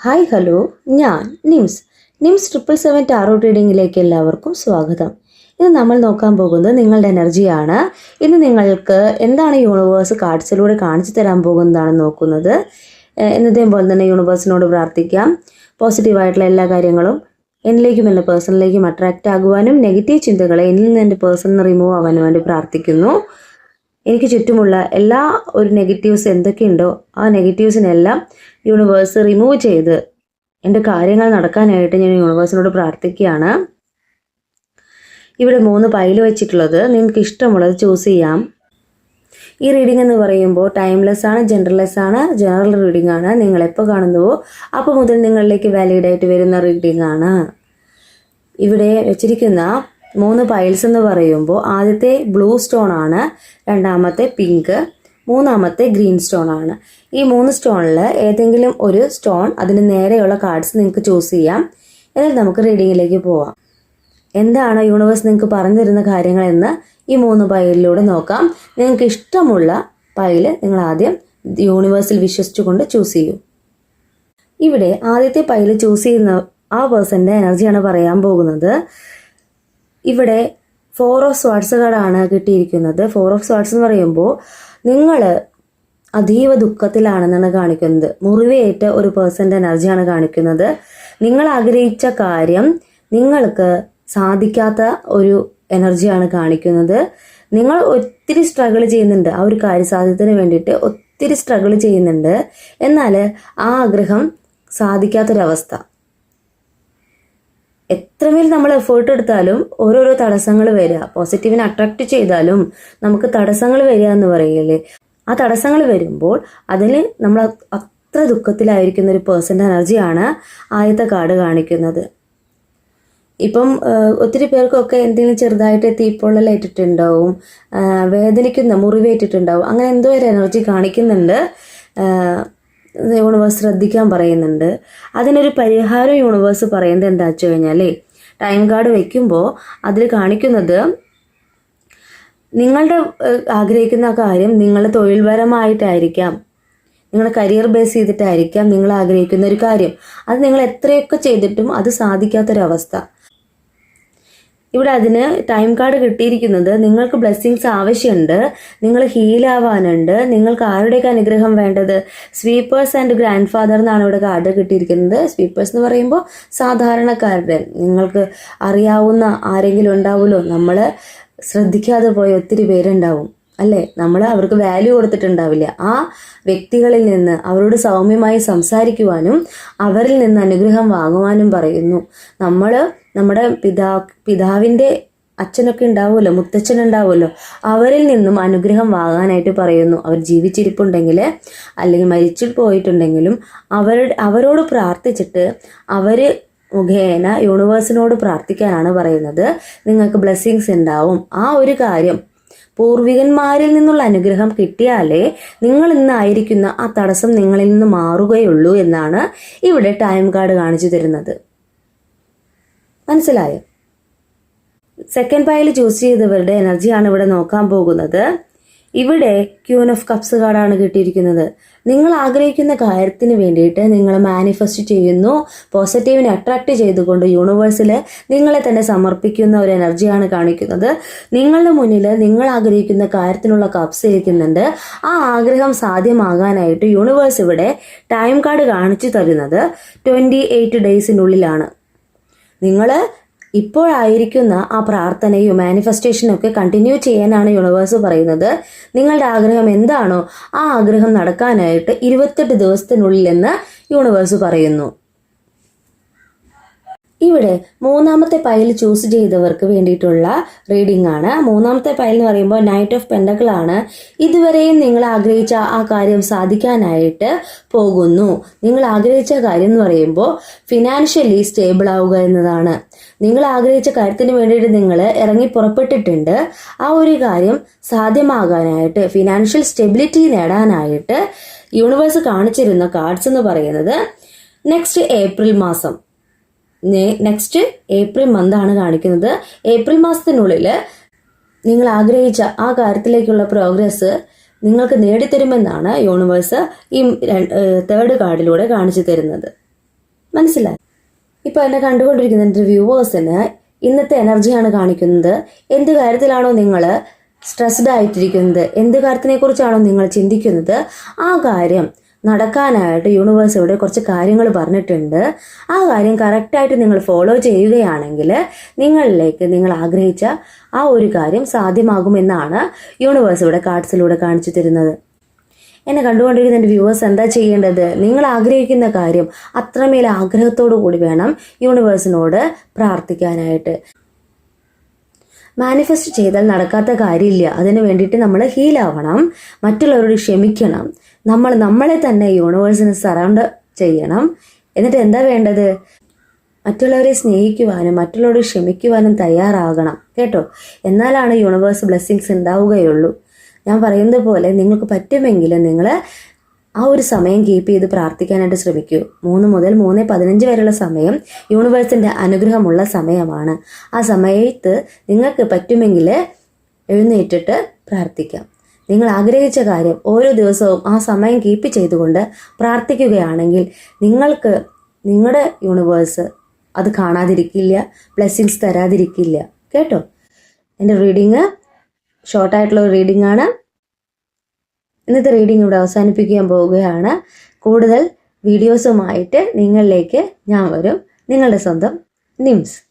Hi hello. ഞാൻ Nims. Nims triple seven tarot റീഡിങ്ങിലേക്ക് എല്ലാവർക്കും സ്വാഗതം. ഇന്ന് നമ്മൾ നോക്കാൻ പോകുന്നത് നിങ്ങളുടെ എനർജിയാണ്. ഇന്ന് നിങ്ങൾക്ക് എന്താണ് യൂണിവേഴ്സ് കാർഡ്സിലൂടെ കാണിച്ചു തരാൻ പോകുന്നതാണ് നോക്കുന്നത്. എന്നതേം പോലെ തന്നെ യൂണിവേഴ്സിനോട് പ്രാർത്ഥിക്കാം. പോസിറ്റീവായിട്ടുള്ള എല്ലാ കാര്യങ്ങളും എന്നിലേക്കും എന്റെ പേഴ്സണിലേക്കും അട്രാക്റ്റ് ആകുവാനും നെഗറ്റീവ് ചിന്തകളെ എന്നിൽ നിന്ന് എന്റെ പേഴ്സണിൽ റിമൂവ് ആവാനും വേണ്ടി പ്രാർത്ഥിക്കുന്നു. എനിക്ക് ചുറ്റുമുള്ള എല്ലാ ഒരു നെഗറ്റീവ്സ് എന്തൊക്കെയുണ്ടോ ആ നെഗറ്റീവ്സിനെല്ലാം യൂണിവേഴ്സ് റിമൂവ് ചെയ്ത് എന്റെ കാര്യങ്ങൾ നടക്കാനായിട്ട് ഞാൻ യൂണിവേഴ്സിനോട് പ്രാർത്ഥിക്കുകയാണ്. ഇവിടെ മൂന്ന് പൈൽ വെച്ചിട്ടുള്ളത്. നിങ്ങൾക്ക് ഇഷ്ടമുള്ളത് ചൂസ് ചെയ്യാം. ഈ റീഡിംഗ് എന്ന് പറയുമ്പോൾ ടൈംലെസ് ആണ് ജെൻഡർലെസ് ആണ് ജനറൽ റീഡിംഗ് ആണ്. നിങ്ങൾ എപ്പോൾ കാണുന്നുവോ അപ്പോൾ മുതൽ നിങ്ങളിലേക്ക് വാലിഡ് ആയിട്ട് വരുന്ന റീഡിംഗ് ആണ്. ഇവിടെ വെച്ചിരിക്കുന്ന മൂന്ന് പൈൽസ് എന്ന് പറയുമ്പോൾ ആദ്യത്തെ ബ്ലൂ സ്റ്റോൺ ആണ് രണ്ടാമത്തെ പിങ്ക് മൂന്നാമത്തെ ഗ്രീൻ സ്റ്റോൺ ആണ്. ഈ മൂന്ന് സ്റ്റോണിൽ ഏതെങ്കിലും ഒരു സ്റ്റോൺ അതിന് നേരെയുള്ള കാർഡ്സ് നിങ്ങൾക്ക് ചൂസ് ചെയ്യാം. എന്നിട്ട് നമുക്ക് റീഡിങ്ങിലേക്ക് പോവാം. എന്താണ് യൂണിവേഴ്സ് നിങ്ങൾക്ക് പറഞ്ഞു തരുന്ന കാര്യങ്ങൾ എന്ന് ഈ മൂന്ന് പൈലിലൂടെ നോക്കാം. നിങ്ങൾക്ക് ഇഷ്ടമുള്ള പൈൽ നിങ്ങൾ ആദ്യം യൂണിവേഴ്സിൽ വിശ്വസിച്ചുകൊണ്ട് ചൂസ് ചെയ്യൂ. ഇവിടെ ആദ്യത്തെ പൈൽ ചൂസ് ചെയ്യുന്ന ആ പേഴ്സന്റെ എനർജിയാണ് പറയാൻ പോകുന്നത്. ഇവിടെ ഫോർ ഓഫ് സ്വാർട്സ് കാർഡാണ് കിട്ടിയിരിക്കുന്നത്. ഫോർ ഓഫ് സ്വാർട്സ് എന്ന് പറയുമ്പോൾ നിങ്ങൾ അതീവ ദുഃഖത്തിലാണെന്നാണ് കാണിക്കുന്നത്. മുറിവേറ്റ ഒരു പേഴ്സന്റെ എനർജിയാണ് കാണിക്കുന്നത്. നിങ്ങൾ ആഗ്രഹിച്ച കാര്യം നിങ്ങൾക്ക് സാധിക്കാത്ത ഒരു എനർജിയാണ് കാണിക്കുന്നത്. നിങ്ങൾ ഒത്തിരി സ്ട്രഗിൾ ചെയ്യുന്നുണ്ട്. ആ ഒരു കാര്യസാധ്യത്തിന് വേണ്ടിയിട്ട് ഒത്തിരി സ്ട്രഗിൾ ചെയ്യുന്നുണ്ട്. എന്നാൽ ആ ആഗ്രഹം സാധിക്കാത്തൊരവസ്ഥ. എത്രമേൽ നമ്മൾ എഫേർട്ട് എടുത്താലും ഓരോരോ തടസ്സങ്ങൾ വരിക. പോസിറ്റീവിനെ അട്രാക്ട് ചെയ്താലും നമുക്ക് തടസ്സങ്ങൾ വരിക എന്ന് പറയില്ലേ ആ തടസ്സങ്ങൾ വരുമ്പോൾ അതിൽ നമ്മൾ അത്ര ദുഃഖത്തിലായിരിക്കുന്ന ഒരു പേഴ്സന്റെ എനർജിയാണ് ആദ്യത്തെ കാർഡ് കാണിക്കുന്നത്. ഇപ്പം ഒത്തിരി പേർക്കൊക്കെ എന്തെങ്കിലും ചെറുതായിട്ട് തീപ്പൊള്ളൽ ഏറ്റിട്ടുണ്ടാവും വേദനിക്കുന്ന മുറിവേറ്റിട്ടുണ്ടാവും അങ്ങനെ എന്തോ ഒരു എനർജി കാണിക്കുന്നുണ്ട്. യൂണിവേഴ്സ് ശ്രദ്ധിക്കാൻ പറയുന്നുണ്ട്. അതിനൊരു പരിഹാരം യൂണിവേഴ്സ് പറയുന്നത് എന്താ വെച്ച് കഴിഞ്ഞാലേ ടൈം കാർഡ് വയ്ക്കുമ്പോൾ അതിൽ കാണിക്കുന്നത് നിങ്ങളുടെ ആഗ്രഹിക്കുന്ന കാര്യം നിങ്ങൾ തൊഴിൽപരമായിട്ടായിരിക്കാം. നിങ്ങളുടെ കരിയർ ബേസ് ചെയ്തിട്ടായിരിക്കാം നിങ്ങൾ ആഗ്രഹിക്കുന്ന ഒരു കാര്യം. അത് നിങ്ങൾ എത്രയൊക്കെ ചെയ്തിട്ടും അത് സാധിക്കാത്തൊരവസ്ഥ. ഇവിടെ അതിന് ടൈം കാർഡ് കിട്ടിയിരിക്കുന്നത് നിങ്ങൾക്ക് ബ്ലെസ്സിങ്സ് ആവശ്യമുണ്ട് നിങ്ങൾ ഹീലാവാനുണ്ട് നിങ്ങൾക്ക് ആരുടെയൊക്കെ അനുഗ്രഹം വേണ്ടത്? സ്വീപ്പേഴ്സ് ആൻഡ് ഗ്രാൻഡ് ഫാദർ എന്നാണ് ഇവിടെ കാർഡ് കിട്ടിയിരിക്കുന്നത്. സ്വീപ്പേഴ്സ് എന്ന് പറയുമ്പോൾ സാധാരണക്കാരുടെ നിങ്ങൾക്ക് അറിയാവുന്ന ആരെങ്കിലും ഉണ്ടാവുമല്ലോ. നമ്മൾ ശ്രദ്ധിക്കാതെ പോയ ഒത്തിരി പേരുണ്ടാവും. അല്ലേ? നമ്മൾ അവർക്ക് വാല്യൂ കൊടുത്തിട്ടുണ്ടാവില്ല. ആ വ്യക്തികളിൽ നിന്ന് അവരോട് സൗമ്യമായി സംസാരിക്കുവാനും അവരിൽ നിന്ന് അനുഗ്രഹം വാങ്ങുവാനും പറയുന്നു. നമ്മൾ നമ്മുടെ പിതാ പിതാവിന്റെ അച്ഛനൊക്കെ ഉണ്ടാവുമല്ലോ മുത്തച്ഛൻ ഉണ്ടാവുമല്ലോ അവരിൽ നിന്നും അനുഗ്രഹം വാങ്ങാനായിട്ട് പറയുന്നു. അവർ ജീവിച്ചിരിപ്പുണ്ടെങ്കിൽ അല്ലെങ്കിൽ മരിച്ചു പോയിട്ടുണ്ടെങ്കിലും അവരുടെ അവരോട് പ്രാർത്ഥിച്ചിട്ട് അവർ മുഖേന യൂണിവേഴ്സിനോട് പ്രാർത്ഥിക്കാനാണ് പറയുന്നത്. നിങ്ങൾക്ക് ബ്ലെസ്സിങ്സ് ഉണ്ടാവും. ആ ഒരു കാര്യം പൂർവികന്മാരിൽ നിന്നുള്ള അനുഗ്രഹം കിട്ടിയാലേ നിങ്ങൾ ഇന്നായിരിക്കുന്ന ആ തടസ്സം നിങ്ങളിൽ നിന്ന് മാറുകയുള്ളൂ എന്നാണ് ഇവിടെ ടൈം കാർഡ് കാണിച്ചു തരുന്നത്. മനസ്സിലായോ? സെക്കൻഡ് പൈൽ ചൂസ് ചെയ്തവരുടെ എനർജിയാണ് ഇവിടെ നോക്കാൻ പോകുന്നത്. ഇവിടെ ക്യൂൻ ഓഫ് കപ്സ് കാർഡാണ് കിട്ടിയിരിക്കുന്നത്. നിങ്ങൾ ആഗ്രഹിക്കുന്ന കാര്യത്തിന് വേണ്ടിയിട്ട് നിങ്ങൾ മാനിഫെസ്റ്റ് ചെയ്യുന്നു. പോസിറ്റീവിനെ അട്രാക്ട് ചെയ്തുകൊണ്ട് യൂണിവേഴ്സിൽ നിങ്ങളെ തന്നെ സമർപ്പിക്കുന്ന ഒരു എനർജിയാണ് കാണിക്കുന്നത്. നിങ്ങളുടെ മുന്നിൽ നിങ്ങൾ ആഗ്രഹിക്കുന്ന കാര്യത്തിനുള്ള കപ്സ് ഇരിക്കുന്നുണ്ട്. ആ ആഗ്രഹം സാധ്യമാകാനായിട്ട് യൂണിവേഴ്സ് ഇവിടെ ടൈം കാർഡ് കാണിച്ചു തരുന്നത് ട്വന്റി എയ്റ്റ് ഡേയ്സിനുള്ളിലാണ് നിങ്ങൾ ഇപ്പോഴായിരിക്കുന്ന ആ പ്രാർത്ഥനയും മാനിഫെസ്റ്റേഷനും ഒക്കെ കണ്ടിന്യൂ ചെയ്യാനാണ് യൂണിവേഴ്സ് പറയുന്നത്. നിങ്ങളുടെ ആഗ്രഹം എന്താണോ ആ ആഗ്രഹം നടക്കാനായിട്ട് ഇരുപത്തെട്ട് ദിവസത്തിനുള്ളിൽ എന്ന് യൂണിവേഴ്സ് പറയുന്നു. ഇവിടെ മൂന്നാമത്തെ പൈൽ ചൂസ് ചെയ്തവർക്ക് വേണ്ടിയിട്ടുള്ള റീഡിംഗ് ആണ്. മൂന്നാമത്തെ പൈൽ എന്ന് പറയുമ്പോൾ നൈറ്റ് ഓഫ് പെൻഡക്കിൾ ആണ്. ഇതുവരെയും നിങ്ങൾ ആഗ്രഹിച്ച ആ കാര്യം സാധിക്കാനായിട്ട് പോകുന്നു. നിങ്ങൾ ആഗ്രഹിച്ച കാര്യം എന്ന് പറയുമ്പോൾ ഫിനാൻഷ്യലി സ്റ്റേബിൾ ആവുക എന്നതാണ്. നിങ്ങൾ ആഗ്രഹിച്ച കാര്യത്തിന് വേണ്ടിയിട്ട് നിങ്ങൾ ഇറങ്ങി പുറപ്പെട്ടിട്ടുണ്ട്. ആ ഒരു കാര്യം സാധ്യമാകാനായിട്ട് ഫിനാൻഷ്യൽ സ്റ്റെബിലിറ്റി നേടാനായിട്ട് യൂണിവേഴ്സ് കാണിച്ചിരുന്ന കാർഡ്സ് എന്ന് പറയുന്നത് നെക്സ്റ്റ് ഏപ്രിൽ മാസം. നെക്സ്റ്റ് ഏപ്രിൽ മന്ത് ആണ് കാണിക്കുന്നത്. ഏപ്രിൽ മാസത്തിനുള്ളിൽ നിങ്ങൾ ആഗ്രഹിച്ച ആ കാര്യത്തിലേക്കുള്ള പ്രോഗ്രസ് നിങ്ങൾക്ക് നേടിത്തരുമെന്നാണ് യൂണിവേഴ്സ് ഈ തേർഡ് കാർഡിലൂടെ കാണിച്ചു തരുന്നത്. മനസ്സിലായി? ഇപ്പോൾ എന്നെ കണ്ടുകൊണ്ടിരിക്കുന്ന എന്റെ വ്യൂവേഴ്സിന് ഇന്നത്തെ എനർജിയാണ് കാണിക്കുന്നത്. എന്ത് കാര്യത്തിലാണോ നിങ്ങൾ സ്ട്രെസ്ഡ് ആയിട്ടിരിക്കുന്നത്? എന്ത് കാര്യത്തിനെക്കുറിച്ചാണോ നിങ്ങൾ ചിന്തിക്കുന്നത്? ആ കാര്യം നടക്കാനായിട്ട് യൂണിവേഴ്സ് ഇവിടെ കുറച്ച് കാര്യങ്ങൾ പറഞ്ഞിട്ടുണ്ട്. ആ കാര്യം കറക്റ്റായിട്ട് നിങ്ങൾ ഫോളോ ചെയ്യുകയാണെങ്കിൽ നിങ്ങളിലേക്ക് നിങ്ങൾ ആഗ്രഹിച്ച ആ ഒരു കാര്യം സാധ്യമാകുമെന്നാണ് യൂണിവേഴ്സ് ഇവിടെ കാർഡ്സിലൂടെ കാണിച്ചു തരുന്നത്. എന്നെ കണ്ടുകൊണ്ടിരിക്കുന്ന എന്റെ വ്യൂവേഴ്സ് എന്താ ചെയ്യേണ്ടത്? നിങ്ങൾ ആഗ്രഹിക്കുന്ന കാര്യം അത്രമേൽ ആഗ്രഹത്തോടു കൂടി വേണം യൂണിവേഴ്സിനോട് പ്രാർത്ഥിക്കാനായിട്ട്. മാനിഫെസ്റ്റ് ചെയ്താൽ നടക്കാത്ത കാര്യമില്ല. അതിന് വേണ്ടിയിട്ട് നമ്മൾ ഹീലാവണം മറ്റുള്ളവരോട് ക്ഷമിക്കണം. നമ്മൾ നമ്മളെ തന്നെ യൂണിവേഴ്സിന് സറൗണ്ട് ചെയ്യണം. എന്നിട്ട് എന്താ വേണ്ടത്? മറ്റുള്ളവരെ സ്നേഹിക്കുവാനും മറ്റുള്ളവരെ ക്ഷമിക്കുവാനും തയ്യാറാകണം. കേട്ടോ? എന്നാലാണ് യൂണിവേഴ്സ് ബ്ലെസ്സിങ്സ് ഉണ്ടാവുകയുള്ളൂ. ഞാൻ പറയുന്നത് പോലെ നിങ്ങൾക്ക് പറ്റുമെങ്കിൽ നിങ്ങൾ ആ ഒരു സമയം കീപ്പ് ചെയ്ത് പ്രാർത്ഥിക്കാനായിട്ട് ശ്രമിക്കൂ. മൂന്ന് മുതൽ മൂന്ന് പതിനഞ്ച് വരെയുള്ള സമയം യൂണിവേഴ്സിന്റെ അനുഗ്രഹമുള്ള സമയമാണ്. ആ സമയത്ത് നിങ്ങൾക്ക് പറ്റുമെങ്കിൽ എഴുന്നേറ്റിട്ട് പ്രാർത്ഥിക്കാം. നിങ്ങൾ ആഗ്രഹിച്ച കാര്യം ഓരോ ദിവസവും ആ സമയം കീപ്പ് ചെയ്തുകൊണ്ട് പ്രാർത്ഥിക്കുകയാണെങ്കിൽ നിങ്ങൾക്ക് നിങ്ങളുടെ യൂണിവേഴ്സ് അത് കാണാതിരിക്കില്ല ബ്ലെസ്സിങ്സ് തരാതിരിക്കില്ല. കേട്ടോ? എന്റെ റീഡിങ് ഷോർട്ടായിട്ടുള്ള റീഡിംഗ് ആണ്. ഇന്നത്തെ റീഡിംഗ് ഇവിടെ അവസാനിപ്പിക്കാൻ പോവുകയാണ്. കൂടുതൽ വീഡിയോസുമായിട്ട് നിങ്ങളിലേക്ക് ഞാൻ വരും. നിങ്ങളുടെ സ്വന്തം നിംസ്.